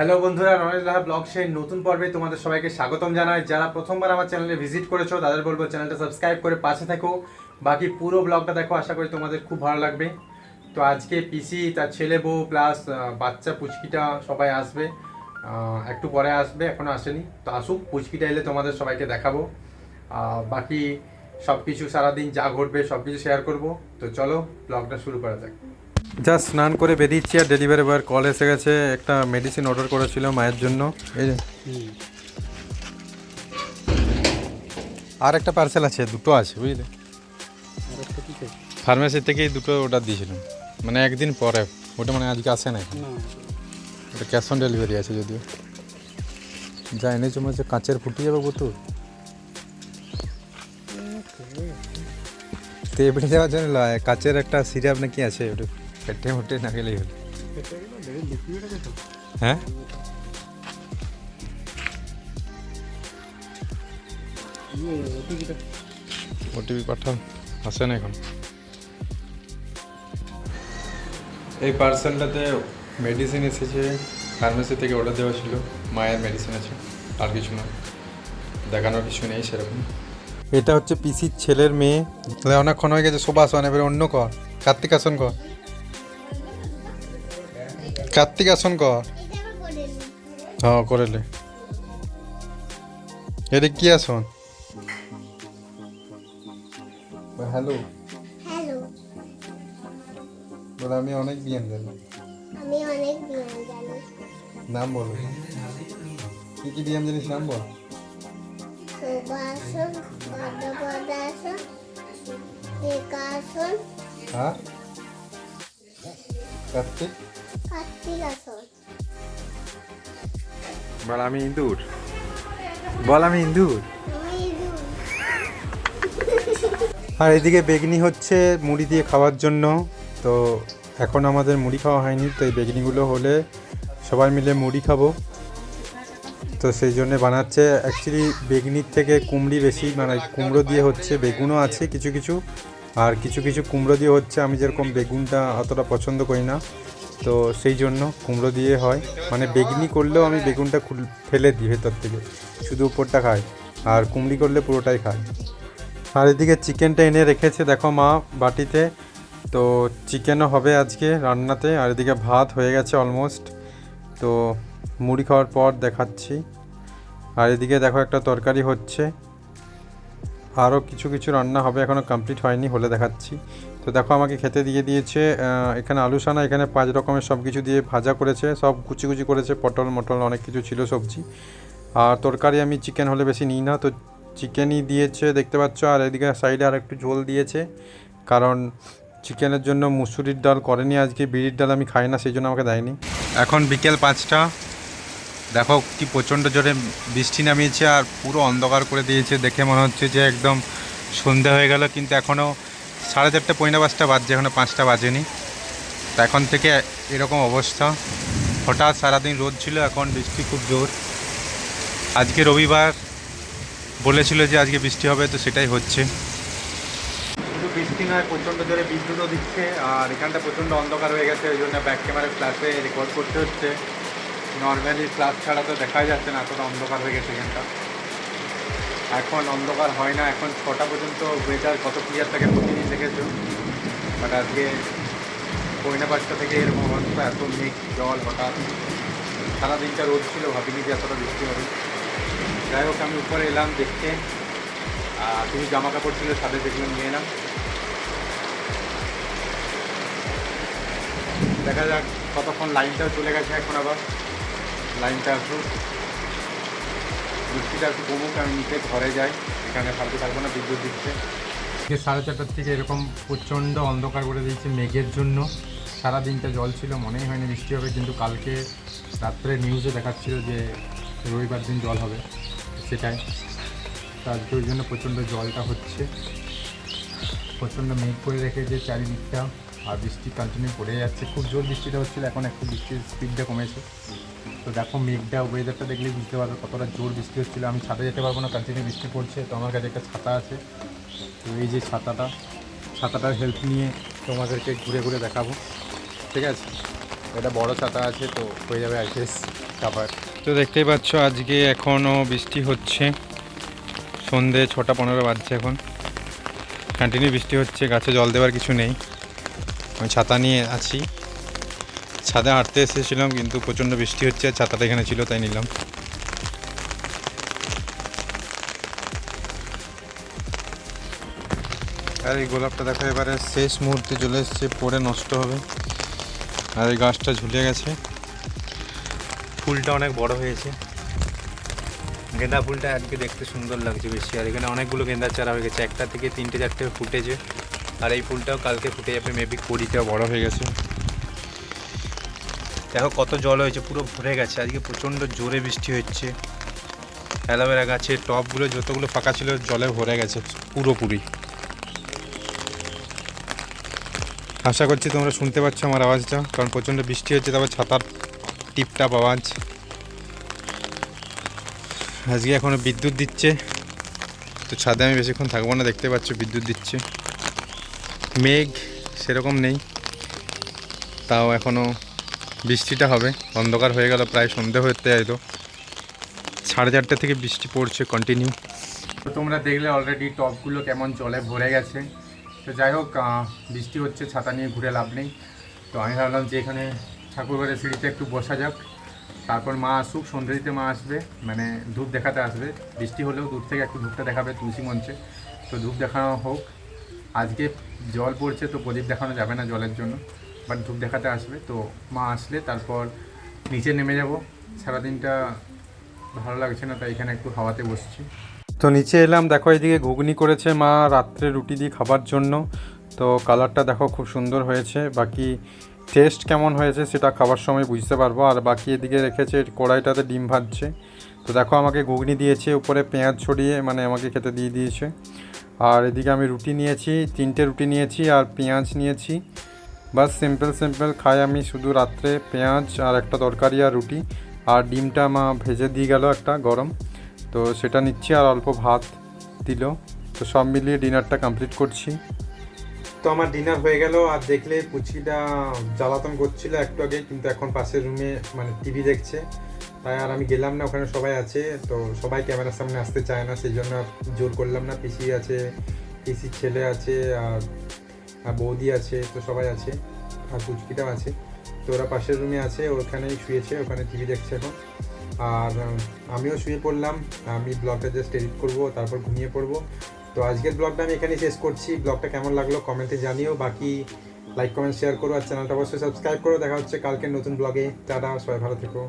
Hello বন্ধুরা Ronesh Laha blog সেই নতুন পর্বে তোমাদের সবাইকে স্বাগতম জানাই। যারা প্রথমবার আমার চ্যানেলে ভিজিট করেছ, তাদের বলব চ্যানেলটা সাবস্ক্রাইব করে পাশে থাকো। বাকি পুরো ব্লগটা দেখো, আশা করি তোমাদের খুব ভালো লাগবে। তো আজকে পিসি, তার ছেলে বউ, প্লাস বাচ্চা পুচকিটা সবাই আসবে। একটু পরে আসবে এখনও আসেনি। তো আসুক, পুচকিটা এলে তোমাদের সবাইকে দেখাবো। বাকি সব কিছু সারাদিন যা ঘটবে সব কিছু শেয়ার করব। তো চলো, ব্লগটা শুরু করা যাক। জাস্ট স্নান করে বেরিয়েছি আর ডেলিভারি বয়ের কল এসে গেছে। একটা মেডিসিন অর্ডার করেছিল মায়ের জন্য। এই যে। আর একটা পার্সেল আছে দুটো আছে বুঝলে? ফার্মেসি থেকেই দুটো অর্ডার দিয়েছিলাম। মানে একদিন পরে। ওটা মানে আজকে আসে না। ওটা ক্যাশ অন ডেলিভারি আছে যদিও। যা এনেছো মনে হচ্ছে কাঁচের ফুটে যাবে বোতল। তেবড়ে যাওয়ার জন্য কাঁচের একটা সিরাপ নাকি আছে ওটা। পেটে মোটে না গেলেই হলো। হ্যাঁ? ওটিপি পাঠাও আসে না এখন। এই পার্সেলটাতে মেডিসিন এসেছে ফার্মেসি থেকে অর্ডার দেওয়া ছিল মায়ের মেডিসিন আছে আর কিছু না। দেখানোর কিছু নেই সেরকম। এটা হচ্ছে পিসির ছেলের মেয়ে। অনেকক্ষণ হয়ে গেছে সুবাসন এবারে অন্য কর কার্তিক আসন কর কার্তিক আসন কর। হ্যাঁ করেলে এটা কি আসন? হ্যালো। বলে আমি অনেক বিয়ান জানি। আমি অনেক বিয়ান জানি। নাম বলো। কি কি বিয়ান জানিস নাম বল। সুবাসন পদ্মপদাসন একাসন হ্যাঁ। কার্তিক? বল আমি ইন্দুর। বল আমি ইন্দুর। আর এদিকে বেগনি হচ্ছে মুড়ি দিয়ে খাওয়ার জন্য। তো এখন আমাদের মুড়ি খাওয়া হয়নি তো এই বেগনিগুলো হলে সবাই মিলে মুড়ি খাব। তো সেই জন্য বানাচ্ছে। অ্যাকচুয়ালি বেগনির থেকে কুমড়ি বেশি মানে কুমড়ো দিয়ে হচ্ছে বেগুনও আছে কিছু কিছু। আর কিছু কিছু কুমড়ো দিয়ে হচ্ছে আমি যেরকম বেগুনটা অতটা পছন্দ করি না। তো সেই জন্য কুমড়ো দিয়ে হয়। মানে বেগনি করলেও আমি বেগুনটা ফেলে দিই ভেতর থেকে। শুধু উপরটা খাই আর কুমড়ি করলে পুরোটাই খাই আর এদিকে চিকেনটা এনে রেখেছে দেখো মা বাটিতে। তো চিকেনও হবে আজকে রান্নাতে। আর এদিকে ভাত হয়ে গেছে অলমোস্ট। তো মুড়ি খাওয়ার পর দেখাচ্ছি। আর এদিকে দেখো একটা তরকারি হচ্ছে। আরও কিছু কিছু রান্না হবে। এখনও কমপ্লিট হয়নি, হলে দেখাচ্ছি। তো দেখো আমাকে খেতে দিয়ে দিয়েছে এখানে আলু সানা এখানে পাঁচ রকমের সব কিছু দিয়ে ভাজা করেছে, সব কুচি কুচি করেছে, পটল মটল অনেক কিছু ছিল সবজি। আর তরকারি আমি চিকেন হলে বেশি নিই না, তো চিকেনই দিয়েছে, দেখতে পাচ্ছ, আর এদিকে সাইডে আর একটু ঝোল দিয়েছে। কারণ চিকেনের জন্য মুসুরির ডাল করেনি আজকে, বিড়ির ডাল আমি খাই না, সেই জন্য আমাকে দেয়নি। এখন বিকেল পাঁচটা, দেখো কি প্রচণ্ড জোরে বৃষ্টি নামিয়েছে, আর পুরো অন্ধকার করে দিয়েছে, দেখে মনে হচ্ছে যে একদম সন্ধে হয়ে গেল, কিন্তু এখনও সাড়ে চারটে পয়লা পাঁচটা বাজছে এখনও পাঁচটা বাজেনি। তা এখন থেকে এরকম অবস্থা। হঠাৎ সারাদিন রোদ ছিল, এখন বৃষ্টি খুব জোর। আজকে রবিবার বলেছিল যে আজকে বৃষ্টি হবে, তো সেটাই হচ্ছে। শুধু বৃষ্টি নয়, প্রচণ্ড জোরে বিদ্যুৎও দিচ্ছে, আর এখানটা প্রচণ্ড অন্ধকার হয়ে গেছে, ওই জন্য ব্যাক ক্যামেরার ক্লাসে রেকর্ড করতে হচ্ছে। নর্মালি ফ্ল্যাশ ছাড়া তো দেখাই যাচ্ছে না এতটা অন্ধকার হয়ে গেছে এখানটা। এখন অন্ধকার হয় না, এখন ছটা পর্যন্ত ওয়েদার কত ক্লিয়ার থাকে প্রতিদিন দেখেছ? বাট আজকে পয়না পাঁচটা থেকে এরকম অবস্থা, এত মেঘ, জল, হঠাৎ। সারাদিনটা রোদ ছিল, ভাবিনি যে এতটা বৃষ্টি হবে। যাই হোক, আমি উপরে এলাম দেখতে। আর কিছু জামা কাপড় ছিল সাথে যেগুলো নিয়ে এলাম। দেখা যাক, কতক্ষণ লাইনটাও চলে গেছে এখন আবার। লাইনটা আসুক। বৃষ্টিটা একটু কমুক আমি নিচে ঘরে যাই। এখানে ফালতু থাকব না, বিদ্যুৎ দিচ্ছে। সাড়ে চারটার থেকে এরকম প্রচণ্ড অন্ধকার করে দিয়েছে মেঘের জন্য। সারা দিনটা জল ছিল, মনেই হয়নি বৃষ্টি হবে, কিন্তু কালকে রাত্রে নিউজে দেখাচ্ছিল যে রবিবার দিন জল হবে, সেটাই। আজকে ওই জন্য প্রচণ্ড জলটা হচ্ছে। প্রচণ্ড মেঘ করে রেখেছে চারিদিকটা। আর বৃষ্টি কন্টিনিউ পড়ে যাচ্ছে। খুব জোর বৃষ্টিটা হচ্ছিল, এখন একটু বৃষ্টির স্পিডটা কমেছে। তো দেখো, মেঘটা ওয়েদারটা দেখলেই বুঝতে পারবে কতটা জোর বৃষ্টি হচ্ছিল। আমি ছাদে যেতে পারব না কন্টিনিউ বৃষ্টি পড়ছে। তো আমার কাছে একটা ছাতা আছে। তো এই যে ছাতাটা, ছাতাটার হেল্প নিয়ে তোমাদেরকে ঘুরে ঘুরে দেখাবো। ঠিক আছে? এটা বড় ছাতা আছে, তো হয়ে যাবে আইসেস কাভার তো দেখতেই পাচ্ছ, আজকে এখনও বৃষ্টি হচ্ছে। সন্ধে ছটা পনেরো বাজছে এখন। কন্টিনিউ বৃষ্টি হচ্ছে, গাছে জল দেওয়ার কিছু নেই। আমি ছাতা নিয়ে আছি। ছাদে হাঁটতে এসেছিলাম, কিন্তু প্রচণ্ড বৃষ্টি হচ্ছে, আর ছাতাটা এখানে ছিল, তাই নিলাম। আর এই গোলাপটা দেখো, এবারে শেষ মুহূর্তে চলে এসছে, পরে নষ্ট হবে। আর এই গাছটা ঝুলে গেছে। ফুলটা অনেক বড় হয়েছে। গেঁদা ফুলটা আজকে দেখতে সুন্দর লাগছে বেশি, আর এখানে অনেকগুলো গেঁদার চারা হয়ে গেছে, একটা থেকে তিনটে, চারটে ফুটেছে। আর এই ফুলটাও কালকে ফুটে যাবে মেবি কুড়িটা বড় হয়ে গেছে। দেখো কত জল হয়েছে, পুরো ভরে গেছে। আজকে প্রচণ্ড জোরে বৃষ্টি হচ্ছে। অ্যালোভেরা গাছের টবগুলো যতগুলো ফাঁকা ছিল, জলে ভরে গেছে পুরোপুরি। আশা করছি তোমরা শুনতে পাচ্ছ আমার আওয়াজটা, কারণ প্রচণ্ড বৃষ্টি হচ্ছে, তারপর ছাতার টিপটাপ আওয়াজ আজকে এখনও বিদ্যুৎ দিচ্ছে, তো ছাদে আমি বেশিক্ষণ থাকব না, দেখতে পাচ্ছ বিদ্যুৎ দিচ্ছে। মেঘ সেরকম নেই। তাও এখনও বৃষ্টিটা হবে। অন্ধকার হয়ে গেল, প্রায় সন্ধে হতে যাইতো। সাড়ে চারটে থেকে বৃষ্টি পড়ছে কন্টিনিউ তো তোমরা দেখলে অলরেডি টপগুলো কেমন জলে ভরে গেছে। তো যাই হোক বৃষ্টি হচ্ছে, ছাতা নিয়ে ঘুরে লাভ নেই। তো আমি ভাবলাম যে এখানে ঠাকুরঘরের সিঁড়িতে একটু বসা যাক। তারপর মা আসুক সন্ধ্যে দিতে মা আসবে। মানে ধূপ দেখাতে আসবে। বৃষ্টি হলেও দূর থেকে একটু ধূপটা দেখাবে তুলসী মঞ্চে। তো ধূপ দেখানো হোক। আজকে জল পড়ছে তো প্রদীপ দেখানো যাবে না জলের জন্য বাট ধূপ দেখাতে আসবে। তো মা আসলে তারপর নিচে নেমে যাব। সারাদিনটা ভালো লাগছে না, তাই এখানে একটু হাওয়াতে বসছি। তো নিচে এলাম, দেখো এদিকে ঘুগনি করেছে মা রাত্রে রুটি দিয়ে খাবার জন্য। তো কালারটা দেখো খুব সুন্দর হয়েছে, বাকি টেস্ট কেমন হয়েছে সেটা খাবার সময় বুঝতে পারব। আর বাকি এদিকে রেখেছে কড়াইটাতে ডিম ভাজছে। তো দেখো, আমাকে ঘুগনি দিয়েছে, উপরে পেঁয়াজ ছড়িয়ে মানে আমাকে খেতে দিয়ে দিয়েছে। আর এদিকে আমি রুটি নিয়েছি, তিনটে রুটি নিয়েছি আর পেঁয়াজ নিয়েছি। বাস সিম্পল সিম্পল, খাই আমি শুধু রাত্রে পেঁয়াজ আর একটা তরকারি আর রুটি। আর ডিমটা মা ভেজে দিয়ে গেল একটা গরম। তো সেটা নিচ্ছি আর অল্প ভাত দিল। তো সব মিলিয়ে ডিনারটা কমপ্লিট করছি। তো আমার ডিনার হয়ে গেল। আর দেখলে পুচিটা জ্বালাতন করছিল একটু আগে, কিন্তু এখন পাশের রুমে মানে টিভি দেখছে। তাই আর আমি গেলাম না, ওখানে সবাই আছে, তো সবাই ক্যামেরার সামনে আসতে চায় না, সেই জন্য জোর করলাম না, পিসি আছে পিসির ছেলে আছে, আর বৌদি আছে, তো সবাই আছে, আর পুচকিটাও আছে, তো ওরা পাশের রুমে আছে, ওখানেই শুয়েছে, ওখানে টিভি দেখছে এখন, আর আমিও শুয়ে পড়লাম, আমি ব্লগটা জাস্ট এডিট করব, তারপর ঘুমিয়ে পড়ব, তো আজকের ব্লগটা আমি এখানেই শেষ করছি ব্লগটা কেমন লাগল কমেন্টে জানিও, বাকি লাইক কমেন্ট শেয়ার করো, আর চ্যানেলটা অবশ্যই সাবস্ক্রাইব করো, দেখা হচ্ছে কালকে নতুন ব্লগে টাটা, সবাই ভালো থেকো।